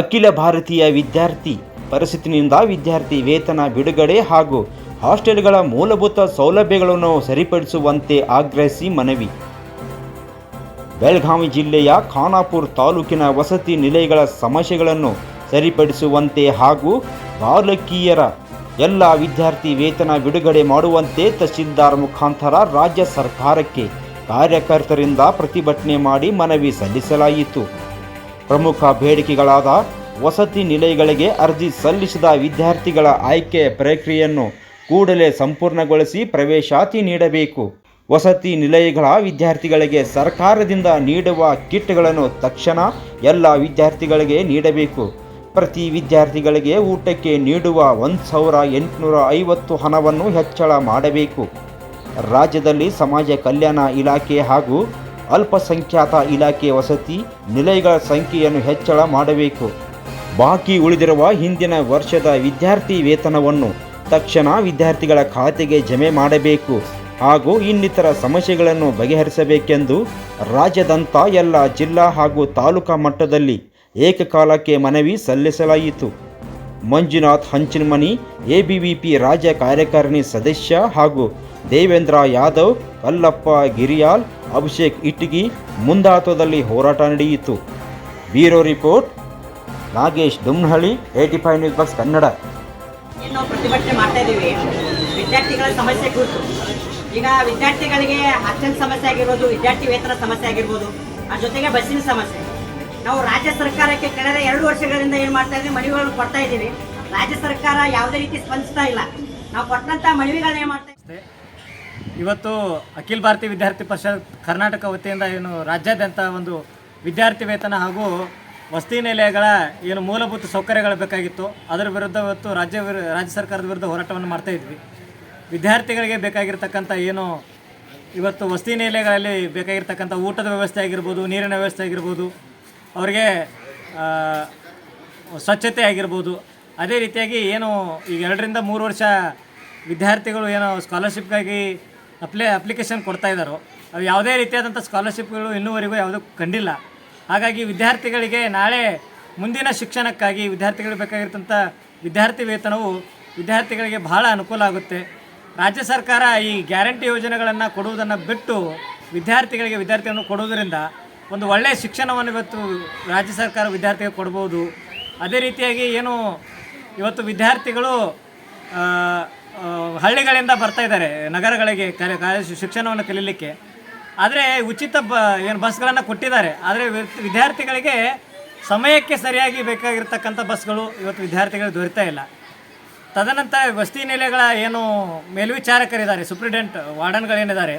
ಅಖಿಲ ಭಾರತೀಯ ವಿದ್ಯಾರ್ಥಿ ಪರಿಸ್ಥಿತಿನಿಂದ ವಿದ್ಯಾರ್ಥಿ ವೇತನ ಬಿಡುಗಡೆ ಹಾಗೂ ಹಾಸ್ಟೆಲ್ಗಳ ಮೂಲಭೂತ ಸೌಲಭ್ಯಗಳನ್ನು ಸರಿಪಡಿಸುವಂತೆ ಆಗ್ರಹಿಸಿ ಮನವಿ. ಬೆಳಗಾವಿ ಜಿಲ್ಲೆಯ ಖಾನಾಪುರ ತಾಲೂಕಿನ ವಸತಿ ನಿಲಯಗಳ ಸಮಸ್ಯೆಗಳನ್ನು ಸರಿಪಡಿಸುವಂತೆ ಹಾಗೂ ಬಾಲಕಿಯರ ಎಲ್ಲ ವಿದ್ಯಾರ್ಥಿ ವೇತನ ಬಿಡುಗಡೆ ಮಾಡುವಂತೆ ತಹಶೀಲ್ದಾರ್ ಮುಖಾಂತರ ರಾಜ್ಯ ಸರ್ಕಾರಕ್ಕೆ ಕಾರ್ಯಕರ್ತರಿಂದ ಪ್ರತಿಭಟನೆ ಮಾಡಿ ಮನವಿ ಸಲ್ಲಿಸಲಾಯಿತು. ಪ್ರಮುಖ ಬೇಡಿಕೆಗಳಾದ ವಸತಿ ನಿಲಯಗಳಿಗೆ ಅರ್ಜಿ ಸಲ್ಲಿಸಿದ ವಿದ್ಯಾರ್ಥಿಗಳ ಆಯ್ಕೆ ಪ್ರಕ್ರಿಯೆಯನ್ನು ಕೂಡಲೇ ಸಂಪೂರ್ಣಗೊಳಿಸಿ ಪ್ರವೇಶಾತಿ ನೀಡಬೇಕು. ವಸತಿ ನಿಲಯಗಳ ವಿದ್ಯಾರ್ಥಿಗಳಿಗೆ ಸರ್ಕಾರದಿಂದ ನೀಡುವ ಕಿಟ್ಗಳನ್ನು ತಕ್ಷಣ ಎಲ್ಲ ವಿದ್ಯಾರ್ಥಿಗಳಿಗೆ ನೀಡಬೇಕು. ಪ್ರತಿ ವಿದ್ಯಾರ್ಥಿಗಳಿಗೆ ಊಟಕ್ಕೆ ನೀಡುವ ಒಂದು ಸಾವಿರ ಎಂಟುನೂರ ಐವತ್ತು ಹಣವನ್ನು ಹೆಚ್ಚಳ ಮಾಡಬೇಕು. ರಾಜ್ಯದಲ್ಲಿ ಸಮಾಜ ಕಲ್ಯಾಣ ಇಲಾಖೆ ಹಾಗೂ ಅಲ್ಪಸಂಖ್ಯಾತ ಇಲಾಖೆ ವಸತಿ ನಿಲಯಗಳ ಸಂಖ್ಯೆಯನ್ನು ಹೆಚ್ಚಳ ಮಾಡಬೇಕು. ಬಾಕಿ ಉಳಿದಿರುವ ಹಿಂದಿನ ವರ್ಷದ ವಿದ್ಯಾರ್ಥಿ ವೇತನವನ್ನು ತಕ್ಷಣ ವಿದ್ಯಾರ್ಥಿಗಳ ಖಾತೆಗೆ ಜಮೆ ಮಾಡಬೇಕು ಹಾಗೂ ಇನ್ನಿತರ ಸಮಸ್ಯೆಗಳನ್ನು ಬಗೆಹರಿಸಬೇಕೆಂದು ರಾಜ್ಯದಂಥ ಎಲ್ಲ ಜಿಲ್ಲಾ ಹಾಗೂ ತಾಲೂಕಾ ಮಟ್ಟದಲ್ಲಿ ಏಕಕಾಲಕ್ಕೆ ಮನವಿ ಸಲ್ಲಿಸಲಾಯಿತು. ಮಂಜುನಾಥ್ ಹಂಚಿನಮನಿ, ಎಬಿವಿಪಿ ರಾಜ್ಯ ಕಾರ್ಯಕಾರಿಣಿ ಸದಸ್ಯ ಹಾಗೂ ದೇವೇಂದ್ರ ಯಾದವ್, ಕಲ್ಲಪ್ಪ ಗಿರಿಯಾಲ್, ಅಭಿಷೇಕ್ ಇಟ್ಟಿಗಿ ಮುಂದಾತ್ವದಲ್ಲಿ ಹೋರಾಟ ನಡೆಯಿತು. Bureau report, Nagesh Dumnahalli eighty five news box Kannada. ನಾವು ಪ್ರತಿಭಟನೆ ಮಾಡ್ತಾ ಇದ್ದೀವಿ. ವಿದ್ಯಾರ್ಥಿಗಳ ಸಮಸ್ಯೆ ಕುರಿತು ಈಗ ವಿದ್ಯಾರ್ಥಿಗಳಿಗೆ ಹಾಸ್ಟೆಲ್ ಸಮಸ್ಯೆ ಆಗಿರ್ಬೋದು, ವಿದ್ಯಾರ್ಥಿ ವೇತನ ಸಮಸ್ಯೆ ಆಗಿರ್ಬೋದು ಅದ್ರ ಜೊತೆಗೆ ಬಸ್ಸಿನ ಸಮಸ್ಯೆ. ನಾವು ರಾಜ್ಯ ಸರ್ಕಾರಕ್ಕೆ ಕಳೆದ ಎರಡು ವರ್ಷಗಳಿಂದ ಏನು ಮಾಡ್ತಾ ಇದ್ದೀವಿ ಮನವಿಗಳನ್ನು ಕೊಡ್ತಾ ಇದ್ದೀವಿ. ರಾಜ್ಯ ಸರ್ಕಾರ ಯಾವುದೇ ರೀತಿ ಸ್ಪಂದಿಸ್ತಾ ಇಲ್ಲ. ನಾವು ಕೊಟ್ಟಂತ ಮನವಿಗಳನ್ನ ಏನು ಮಾಡ್ತಾ ಇದ್ದೀವಿ? ಇವತ್ತು ಅಖಿಲ ಭಾರತೀಯ ವಿದ್ಯಾರ್ಥಿ ಪರಿಷತ್ ಕರ್ನಾಟಕ ವತಿಯಿಂದ ಏನು ರಾಜ್ಯಾದ್ಯಂತ ಒಂದು ವಿದ್ಯಾರ್ಥಿ ವೇತನ ಹಾಗೂ ವಸತಿ ನಿಲಯಗಳ ಏನು ಮೂಲಭೂತ ಸೌಕರ್ಯಗಳು ಬೇಕಾಗಿತ್ತು. ಅದರ ವಿರುದ್ಧ ಇವತ್ತು ರಾಜ್ಯ ರಾಜ್ಯ ಸರ್ಕಾರದ ವಿರುದ್ಧ ಹೋರಾಟವನ್ನು ಮಾಡ್ತಾ ಇದ್ವಿ. ವಿದ್ಯಾರ್ಥಿಗಳಿಗೆ ಬೇಕಾಗಿರ್ತಕ್ಕಂಥ ಏನು ಇವತ್ತು ವಸತಿ ನಿಲಯಗಳಲ್ಲಿ ಬೇಕಾಗಿರ್ತಕ್ಕಂಥ ಊಟದ ವ್ಯವಸ್ಥೆ ಆಗಿರ್ಬೋದು, ನೀರಿನ ವ್ಯವಸ್ಥೆ ಆಗಿರ್ಬೋದು, ಅವರಿಗೆ ಸ್ವಚ್ಛತೆ ಆಗಿರ್ಬೋದು. ಅದೇ ರೀತಿಯಾಗಿ ಏನು ಈಗ ಎರಡರಿಂದ ಮೂರು ವರ್ಷ ವಿದ್ಯಾರ್ಥಿಗಳು ಏನೋ ಸ್ಕಾಲರ್ಶಿಪ್ಗಾಗಿ ಅಪ್ಲೈ ಅಪ್ಲಿಕೇಶನ್ ಕೊಡ್ತಾ ಇದ್ದಾರೋ. ಅವು ಯಾವುದೇ ರೀತಿಯಾದಂಥ ಸ್ಕಾಲರ್ಶಿಪ್ಗಳು ಇನ್ನೂವರೆಗೂ ಯಾವುದೂ ಕಂಡಿಲ್ಲ. ಹಾಗಾಗಿ ವಿದ್ಯಾರ್ಥಿಗಳಿಗೆ ನಾಳೆ ಮುಂದಿನ ಶಿಕ್ಷಣಕ್ಕಾಗಿ ವಿದ್ಯಾರ್ಥಿಗಳಿಗೆ ಬೇಕಾಗಿರ್ತಂಥ ವಿದ್ಯಾರ್ಥಿ ವೇತನವು ವಿದ್ಯಾರ್ಥಿಗಳಿಗೆ ಬಹಳ ಅನುಕೂಲ ಆಗುತ್ತೆ. ರಾಜ್ಯ ಸರ್ಕಾರ ಈ ಗ್ಯಾರಂಟಿ ಯೋಜನೆಗಳನ್ನು ಕೊಡುವುದನ್ನು ಬಿಟ್ಟು ವಿದ್ಯಾರ್ಥಿಗಳಿಗೆ ವಿದ್ಯಾರ್ಥಿಗಳನ್ನು ಕೊಡುವುದರಿಂದ ಒಂದು ಒಳ್ಳೆಯ ಶಿಕ್ಷಣವನ್ನು ಇವತ್ತು ರಾಜ್ಯ ಸರ್ಕಾರ ವಿದ್ಯಾರ್ಥಿಗೆ ಕೊಡ್ಬೋದು. ಅದೇ ರೀತಿಯಾಗಿ ಏನು ಇವತ್ತು ವಿದ್ಯಾರ್ಥಿಗಳು ಹಳ್ಳಿಗಳಿಂದ ಬರ್ತಾ ಇದ್ದಾರೆ, ನಗರಗಳಿಗೆ ಶಿಕ್ಷಣವನ್ನು ಕಲೀಲಿಕ್ಕೆ. ಆದರೆ ಉಚಿತ ಬ, ಏನು ಬಸ್ಗಳನ್ನು ಕೊಟ್ಟಿದ್ದಾರೆ. ಆದರೆ ವಿದ್ಯಾರ್ಥಿಗಳಿಗೆ ಸಮಯಕ್ಕೆ ಸರಿಯಾಗಿ ಬೇಕಾಗಿರ್ತಕ್ಕಂಥ ಬಸ್ಗಳು ಇವತ್ತು ವಿದ್ಯಾರ್ಥಿಗಳಿಗೆ ದೊರೀತಾ ಇಲ್ಲ. ತದನಂತರ ವಸತಿ ನಿಲಯಗಳ ಏನು ಮೇಲ್ವಿಚಾರಕರಿದ್ದಾರೆ ಸುಪ್ರಿಡೆಂಟ್ ವಾರ್ಡನ್ಗಳೇನಿದ್ದಾರೆ,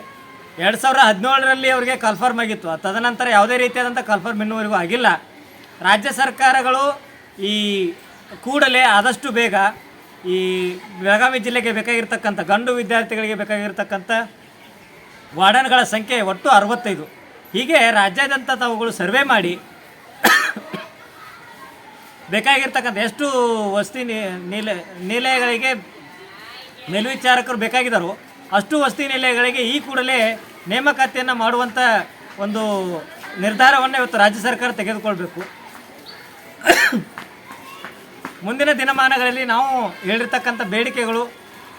ಎರಡು ಸಾವಿರ ಹದಿನೇಳರಲ್ಲಿ ಅವರಿಗೆ ಕನ್ಫರ್ಮ್ ಆಗಿತ್ತು. ತದನಂತರ ಯಾವುದೇ ರೀತಿಯಾದಂಥ ಕನ್ಫರ್ಮ್ ಇನ್ನೂವರೆಗೂ ಆಗಿಲ್ಲ. ರಾಜ್ಯ ಸರ್ಕಾರಗಳು ಈ ಕೂಡಲೇ ಆದಷ್ಟು ಬೇಗ ಈ ಬೆಳಗಾವಿ ಜಿಲ್ಲೆಗೆ ಬೇಕಾಗಿರ್ತಕ್ಕಂಥ, ಗಂಡು ವಿದ್ಯಾರ್ಥಿಗಳಿಗೆ ಬೇಕಾಗಿರ್ತಕ್ಕಂಥ ವಾರ್ಡನ್ಗಳ ಸಂಖ್ಯೆ ಒಟ್ಟು ಅರವತ್ತೈದು. ಹೀಗೆ ರಾಜ್ಯಾದ್ಯಂತ ತಾವುಗಳು ಸರ್ವೆ ಮಾಡಿ ಬೇಕಾಗಿರ್ತಕ್ಕಂಥ ಎಷ್ಟು ವಸತಿ ನಿಲ, ನಿಲಯಗಳಿಗೆ ಮೇಲ್ವಿಚಾರಕರು ಬೇಕಾಗಿದ್ದಾರೋ. ಅಷ್ಟು ವಸತಿ ನಿಲಯಗಳಿಗೆ ಈ ಕೂಡಲೇ ನೇಮಕಾತಿಯನ್ನು ಮಾಡುವಂಥ ಒಂದು ನಿರ್ಧಾರವನ್ನು ಇವತ್ತು ರಾಜ್ಯ ಸರ್ಕಾರ ತೆಗೆದುಕೊಳ್ಬೇಕು. ಮುಂದಿನ ದಿನಮಾನಗಳಲ್ಲಿ ನಾವು ಹೇಳಿರ್ತಕ್ಕಂಥ ಬೇಡಿಕೆಗಳು,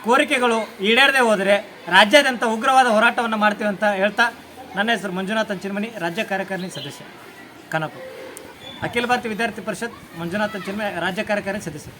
ಕೋರಿಕೆಗಳು ಈಡೇರದೆ ಹೋದರೆ ರಾಜ್ಯಾದ್ಯಂತ ಉಗ್ರವಾದ ಹೋರಾಟವನ್ನು ಮಾಡ್ತೀವಿ ಅಂತ ಹೇಳ್ತಾ ನನ್ನ ಹೆಸರು ಮಂಜುನಾಥ್ ಚಿನ್ಮನಿ ರಾಜ್ಯ ಕಾರ್ಯಕಾರಿಣಿ ಸದಸ್ಯ ಕನಪು ಅಖಿಲ ಭಾರತೀಯ ವಿದ್ಯಾರ್ಥಿ ಪರಿಷತ್ ಮಂಜುನಾಥ್ ಚಿನ್ಮನಿ ರಾಜ್ಯ ಕಾರ್ಯಕಾರಿಣಿ ಸದಸ್ಯ.